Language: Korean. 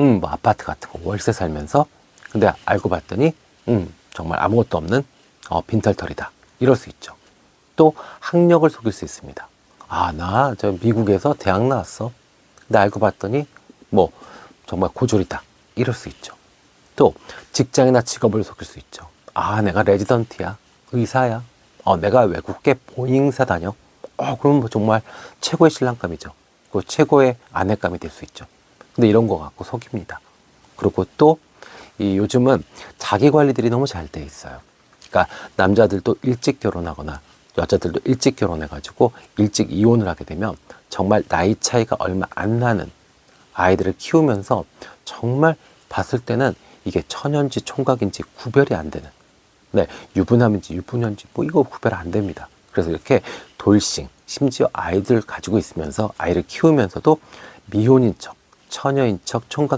음, 뭐 아파트 같은 거 월세 살면서 근데 알고 봤더니 음, 정말 아무것도 없는 어, 빈털털이다. 이럴 수 있죠. 또 학력을 속일 수 있습니다. 아, 나 저 미국에서 대학 나왔어. 근데 알고 봤더니 뭐 정말 고졸이다. 이럴 수 있죠. 또 직장이나 직업을 속일 수 있죠. 아, 내가 레지던트야. 의사야. 어, 내가 외국계 보잉사 다녀. 어, 그럼 뭐 정말 최고의 신랑감이죠. 그 최고의 아내감이 될 수 있죠. 근데 이런 거 갖고 속입니다. 그리고 또 이 요즘은 자기 관리들이 너무 잘 돼 있어요. 그러니까 남자들도 일찍 결혼하거나 여자들도 일찍 결혼해가지고 일찍 이혼을 하게 되면 정말 나이 차이가 얼마 안 나는 아이들을 키우면서 정말 봤을 때는 이게 천연지 총각인지 구별이 안 되는 네, 유부남인지 유부녀인지 뭐 이거 구별 안 됩니다. 그래서 이렇게 돌싱, 심지어 아이들 가지고 있으면서 아이를 키우면서도 미혼인 척, 처녀인 척, 총각